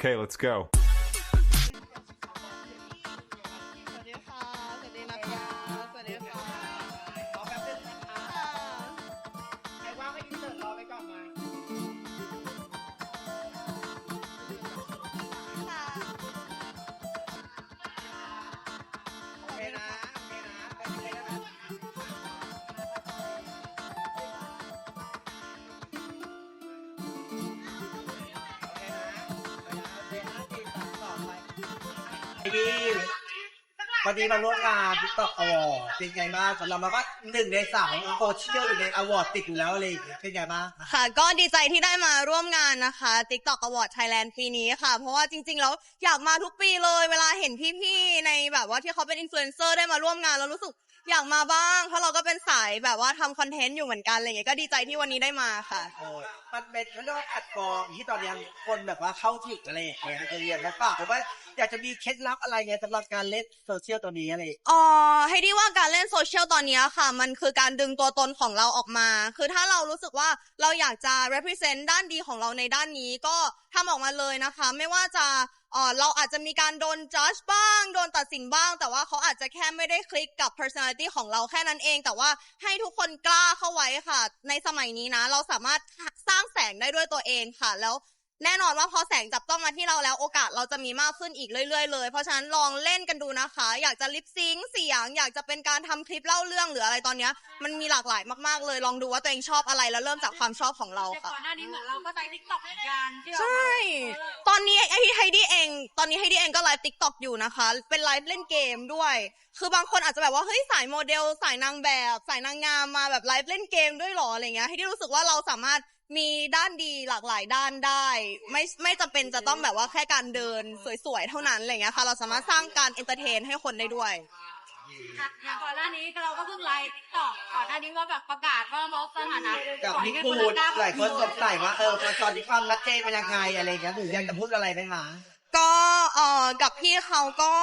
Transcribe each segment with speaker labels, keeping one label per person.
Speaker 1: Okay, let's go.
Speaker 2: ดี วัน
Speaker 3: นี้มาร่วมงานติ๊กต็อกอวอร์ดเป็นไงบ้างสำหรับเราก็หนึ่งในสาวโซเชียลอยู่ในอวอร์ดติดอยู่แล้วอะไรอย่างเงี้ยเป็นไงบ้าง
Speaker 2: ค่ะ ก็ดีใจที่ได้มาร่วมงานนะคะ TikTok Award Thailand ปีนี้ค่ะ เพราะว่าจริงๆแล้วอยากมาทุกปีเลย เวลาเห็นพี่ๆ ในแบบว่าที่เขาเป็นอินฟลูเอนเซอร์ได้มาร่วมงาน แล้วรู้สึกอยากมาบ้าง เพราะเราก็เป็นสายแบบว่าทำคอนเทนต์อยู่เหมือนกันอะไรเงี้ยก็ดีใจที่วันนี้ได้มาค่ะ
Speaker 3: โอ้ยมันเป็นเขาเรียกว่าแพลตฟอร์มที่ตอนนี้คนแบบว่าเข้าถึงอะไรอย่างเงี้ยเอออยากจะฝากผมว่าอยากจะมีเคล็ดลับอะไรเงี้ยสำหรับการเล่นโซเชียลตัวนี้อะไรอ๋
Speaker 2: อให้ดีว่าการเล่นโซเชียลตอนนี้ค่ะ มันคือการดึงตัวตนของเราออกมา คือถ้าเรารู้สึกว่าเราอยากจะ represent ด้านดีของเราในด้านนี้ก็ทำออกมาเลยนะคะ ไม่ว่าจะเออเราอาจจะมีการโดน judge บ้าง โดนตัดสินบ้าง แต่ว่าเขาอาจจะแค่ไม่ได้คลิกกับ personality ของเราแค่นั้นเอง แต่ว่าให้ทุกคนกล้าเข้าไว้ค่ะ ในสมัยนี้นะ เราสามารถสร้างแสงได้ด้วยตัวเองค่ะ แล้ว แน่นอนว่าพอแสงจับต้องมาที่เราแล้วโอกาสเราจะมีมากขึ้นอีกเรื่อยๆเลย เพราะฉะนั้นลองเล่นกันดูนะคะ อยากจะลิปซิงค์เสียง อยากจะเป็นการทำคลิปเล่าเรื่องหรืออะไรตอนเนี้ยมันมีหลากหลายมากๆเลย ลองดูว่าตัวเองชอบอะไรแล้วเริ่มจากความชอบของเรา
Speaker 4: แต่
Speaker 2: ค่ะ
Speaker 4: ก่อนหน้านี้เหมือนเราก็ใช้ทิกตอกเหมือนกันที่เรา
Speaker 2: ใช่ ตอนนี้ไอไฮดี้เอง ตอนนี้ไฮดี้เองก็ไลฟ์ติ๊กต็อกอยู่นะคะ เป็นไลฟ์เล่นเกมด้วย คือบางคนอาจจะแบบว่าเฮ้ยสายโมเดล สายนางแบบ สายนางงามมาแบบไลฟ์เล่นเกมด้วยเหรออะไรเงี้ยไฮดี้รู้สึกว่าเราสามารถ มีด้านดีหลากหลายด้านได้ ไม่ไม่จำเป็นจะต้องแบบว่าแค่การเดินสวยๆ เท่านั้นอะไรเงี้ยค่ะ เราสามารถสร้างการเอนเตอร์เทนให้คนได้ด้วย
Speaker 4: ค่ะอย่างก่อนหน้านี้เราก็เพิ่งไลฟ์ทิกตอกก่อนหน้านี้ว่าแบบประกาศว่าลดสถานะ
Speaker 3: กับ
Speaker 4: ก่อน
Speaker 3: นิ
Speaker 4: ที่
Speaker 3: คู
Speaker 4: จะ
Speaker 3: ด
Speaker 4: กล้า
Speaker 3: หลายคนสงสัยว่าเออตอนนี้ความรัดเจนเป็นยังไงอะไรอย่างเงี้ยหนูอยากจะพูดอะไรไหมคะ
Speaker 2: ก็เอ่อกับพี่เขาก็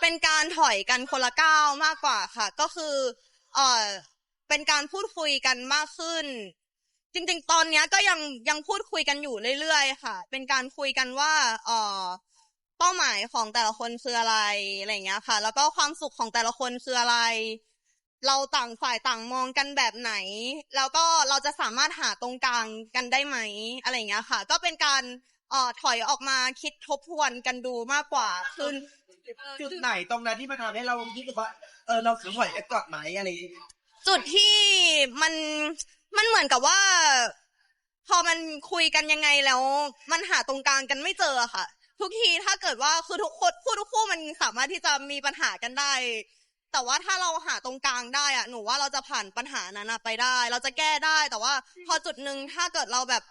Speaker 2: เป็นการถอยกันคนละก้าวมากกว่าค่ะ ก็คือเอ่อเป็นการพูดคุยกันมากขึ้น จริง ๆ ตอนเนี้ยก็ยังยังพูดคุยกันอยู่เรื่อยๆค่ะ เป็นการคุยกันว่าเอ่อเป้าหมายของแต่ละคนคืออะไรอะไรอย่างเงี้ยค่ะ แล้วก็ความสุขของแต่ละคนคืออะไร เราต่างฝ่ายต่างมองกันแบบไหน แล้วก็เราจะสามารถหาตรงกลางกันได้ไหมอะไรอย่างเงี้ยค่ะ ก็เป็นการเอ่อถอยออกมาคิดทบทวนกันดูมากกว่าคือ
Speaker 3: จุดไหนตรงนั้นที่มันทำให้เราคิดว่าเออเราถอยไปก่อนไหมอะไรอย่างเงี้ย
Speaker 2: จุดที่มัน มันเหมือนกับว่า พอมันคุยกันยังไงแล้ว มันหาตรงกลางกันไม่เจอค่ะ ทุกทีถ้าเกิดว่าคือทุกคนคู่ทุกคู่มันสามารถที่จะมีปัญหากันได้ แต่ว่าถ้าเราหาตรงกลางได้อะหนูว่าเราจะผ่านปัญหานั้นไปได้ เราจะแก้ได้แต่ว่า พอจุดหนึ่งถ้าเกิดเราแบบ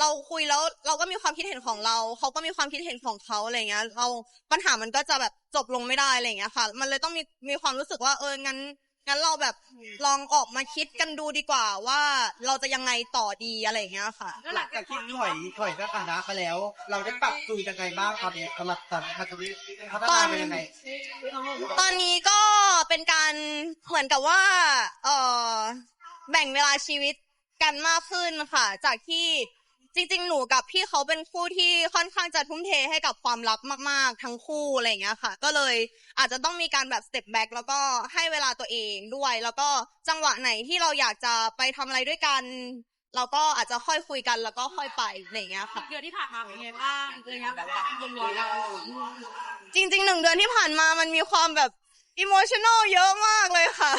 Speaker 2: เราคุยแล้วเราก็มีความคิดเห็นของเรา เขาก็มีความคิดเห็นของเขาอะไรเงี้ย เราปัญหามันก็จะแบบจบลงไม่ได้อะไรเงี้ยค่ะ มันเลยต้องมีมีความรู้สึกว่าเอองั้น งั้นเราแบบลองออกมาคิดกันดูดีกว่าว่าเราจะยังไงต่อดีอะไรเงี้ยค่ะ
Speaker 4: แล้ว
Speaker 3: ห
Speaker 4: ห
Speaker 3: ลั
Speaker 4: ลั
Speaker 3: ง
Speaker 4: ง
Speaker 3: จา
Speaker 4: จากก
Speaker 3: ที่
Speaker 4: ที่
Speaker 3: ถอยถอยสถานะไปแล้ว เราได้ปรับตัวยังไงบ้างตอนนี้สำหรับตอนพัฒนาพัฒนาเป็นยังไง
Speaker 2: ตอนนี้ก็เป็นการเหมือนกับว่า เออแบ่งเวลาชีวิตกันมากขึ้นค่ะ จากที่ จริง ๆ หนูกับพี่เขาเป็นคู่ที่ค่อนข้างจะทุ่มเทให้กับความรักมาก ๆ ทั้งคู่อะไรอย่างเงี้ยค่ะ ก็เลยอาจจะต้องมีการแบบ step back แล้วก็ให้เวลาตัวเองด้วย แล้วก็จังหวะไหนที่เราอยากจะไปทำอะไรด้วยกัน เราก็อาจจะค่อยคุยกันแล้วก็ค่อยไปอะไรอย่างเงี้ยค่ะ
Speaker 4: เดือนที่ผ่านมาเป็นไงบ้างเป็นไงแบบรวมๆแล้ว
Speaker 2: จริงๆหนึ่งเดือนที่ผ่านมามันมีความแบบอิโมชัน a ลเยอะมากเลยค่ะ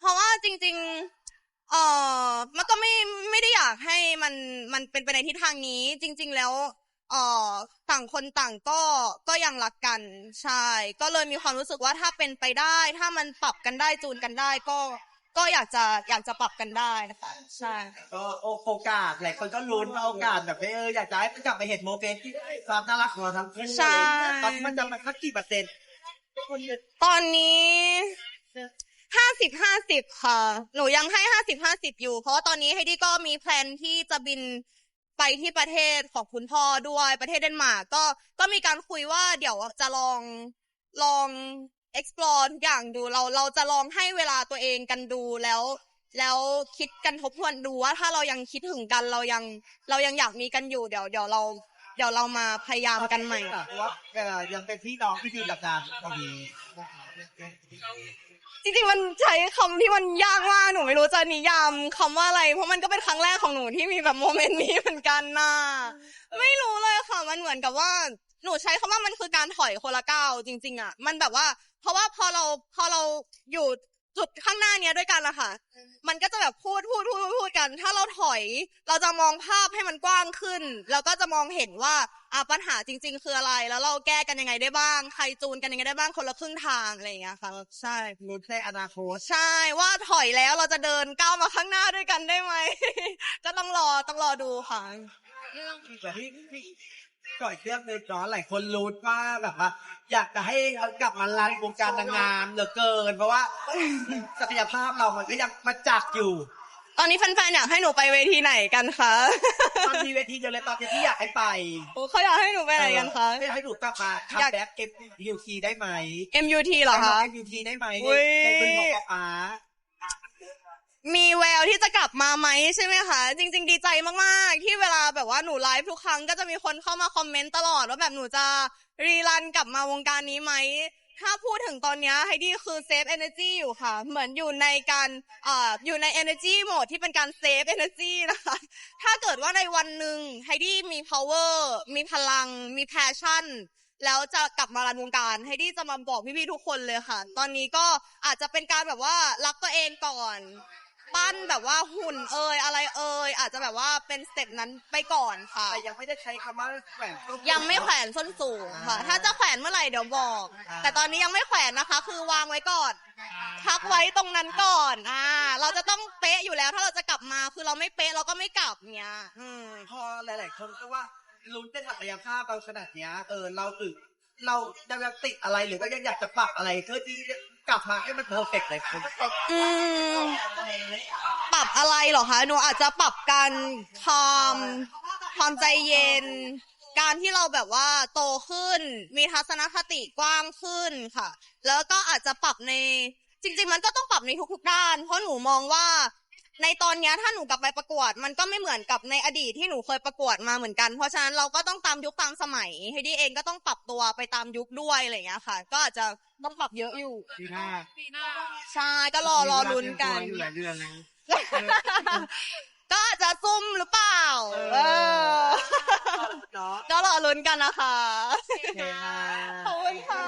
Speaker 2: เพราะว่าจริง ๆ เอ่อมันก็ไม่ไม่ได้อยากให้มันมันเป็นไปในทิศทางนี้ จริง ๆ แล้วเอ่อต่างคนต่างก็ก็ยังรักกันใช่ก็เลยมีความรู้สึกว่าถ้าเป็นไปได้ ถ้ามันปรับกันได้จูนกันได้ก็ก็อยากจะอยากจะปรับกันได้นะคะใช่
Speaker 3: ก็โอกาสหลายคนก็ลุ้นว่าโอกาสแบบเอออยากจะให้กลับไปเห็นโมเมนต์ที่ความน่ารักของเราทั้งคู่
Speaker 2: ใช่
Speaker 3: ตอนนี้มันจะมาสักกี่เปอร์เซ็นต์
Speaker 2: ตอนนี้ ห้าสิบห้าสิบค่ะ หนูยังให้ห้าสิบห้าสิบอยู่ เพราะตอนนี้ไฮดี้ก็มีแพลนที่จะบินไปที่ประเทศของคุณพ่อด้วยประเทศเดนมาร์กก็ก็มีการคุยว่าเดี๋ยวจะลองลอง explore ทุกอย่างดูเราเราจะลองให้เวลาตัวเองกันดูแล้ว แล้วคิดกันทบทวนดูว่าถ้าเรายังคิดถึงกันเรายังเรายังอยากมีกันอยู่เดี๋ยวเดี๋ยวเราเดี๋ยวเรามาพยายามกันใหม่
Speaker 3: ว่าเอ่อยังเป็นพี่น้องที่ดีกับการตอนนี้
Speaker 2: จริงๆมันใช้คำที่มันยากมากหนูไม่รู้จะนิยามคำว่าอะไร เพราะมันก็เป็นครั้งแรกของหนูที่มีแบบโมเมนต์นี้เหมือนกันน่ะไม่รู้เลยค่ะ มันเหมือนกับว่าหนูใช้คำว่ามันคือการถอยคนละก้าวจริง ๆ อะ มันแบบว่า เพราะว่าพอเราพอเราอยู่ จุดข้างหน้าเนี้ยด้วยกันละค่ะมันก็จะแบบพูดพูดพูดพูดพูดกัน ถ้าเราถอย เราจะมองภาพให้มันกว้างขึ้นแล้วก็จะมองเห็นว่าอะปัญหาจริง ๆ คืออะไร แล้วเราแก้กันยังไงได้บ้าง ใครจูนกันยังไงได้บ้างคนละครึ่งทางอะไรอย่างเงี้ยค่ะใช่
Speaker 3: ลุ้นในอนาคต
Speaker 2: ใช่ว่าถอยแล้วเราจะเดินก้าวมาข้างหน้าด้วยกันได้ไหมก็ต้องรอต้องรอดูค่ะ
Speaker 3: แต่ที่ที่ ก่อยเครื่องเลยเนาะหลายคนรู้นว่าแบบว่าอยากจะให้เขากลับมาลันวงการนางงามเหลือเกิน เพราะว่าศักยภาพเรามันก็ยังมาจักอยู่
Speaker 2: ตอนนี้แฟนๆอยากให้หนูไปเวทีไหนกันคะ
Speaker 3: มันมีเวทีเดียวเลยตอนนี้ที่อยากให้ไป
Speaker 2: โอ้เขาอยากให้หนูไปไหนกันคะ
Speaker 3: ให้ให้หนูกลับมา
Speaker 2: อยาก
Speaker 3: ทำแบ็กเก็บยูทีได้ไหม
Speaker 2: MUT เหรอคะ
Speaker 3: ยูทีได้ไหม
Speaker 2: อุ๊ย
Speaker 3: ในเป็นของป๊า
Speaker 2: มีแววที่จะกลับมาไหมใช่ไหมคะ จริง ๆ ดีใจมากๆ ที่เวลาแบบว่าหนูไลฟ์ทุกครั้งก็จะมีคนเข้ามาคอมเมนต์ตลอดว่าแบบหนูจะรีรันกลับมาวงการนี้ไหมถ้าพูดถึงตอนนี้ไฮดี้คือเซฟ energy อยู่ค่ะ เหมือนอยู่ในการอ่อยู่ใน energy โหมดที่เป็นการเซฟ energy นะคะ ถ้าเกิดว่าในวันหนึ่งไฮดี้มี power มีพลัง มี passion แล้วจะกลับมารันวงการ ไฮดี้จะมาบอกพี่ๆทุกคนเลยค่ะ ตอนนี้ก็อาจจะเป็นการแบบว่ารักตัวเองก่อน ปั้นแบบว่าหุ่นเอยอะไรเอยอาจจะแบบว่าเป็นสเต็ปนั้นไปก่อนค่ะ
Speaker 3: แต่ยังไม่ได้ใช้คำว่าแขวนต้น
Speaker 2: ยังไม่แขวนส้นสูงค่ะถ้าจะแขวนเมื่อไหร่เดี๋ยวบอก
Speaker 3: อ่า
Speaker 2: แต่ตอนนี้ยังไม่แขวนนะคะ คือวางไว้ก่อน พักไว้ตรงนั้นก่อนอ่าเราจะต้องเป๊ะอยู่แล้ว ถ้าเราจะกลับมาคือเราไม่เป๊ะเราก็ไม่กลับเนี้ยอืม
Speaker 3: พอหลาย ๆ คนก็ว่าลุ้นในศักยภาพเราขนาดเนี้ยเออเราตึก เรายังติดอะไรหรือว่ายังอยากจะปรับอะไรเพื่อที่กลับมาให้มันเพอร์เฟกต์เลยคุณ
Speaker 2: อืมปรับอะไรเหรอคะหนูอาจจะปรับการความความใจเย็น การที่เราแบบว่าโตขึ้น มีทัศนคติกว้างขึ้นค่ะ แล้วก็อาจจะปรับในจริง ๆ มันก็ต้องปรับในทุกๆด้าน เพราะหนูมองว่า ในตอนเนี้ยถ้าหนูกลับไปประกวด มันก็ไม่เหมือนกับในอดีตที่หนูเคยประกวดมาเหมือนกัน เพราะฉะนั้นเราก็ต้องตามยุคตามสมัยให้ดีเองก็ต้องปรับตัวไปตามยุคด้วยอะไรอย่างเงี้ยค่ะ ก็อาจจะต้องปรับเยอะอยู่
Speaker 3: ปีหน้า
Speaker 4: ปีหน้า
Speaker 2: ใช่ก็รอรอลุ้นกัน
Speaker 3: อยู่หลายเดือนนะ
Speaker 2: ก็อาจจะซุ่มหรือเปล่า
Speaker 3: เออ
Speaker 2: เออ
Speaker 3: เนาะ
Speaker 2: ก็รอลุ้นกันนะคะ
Speaker 3: โอเคค่ะ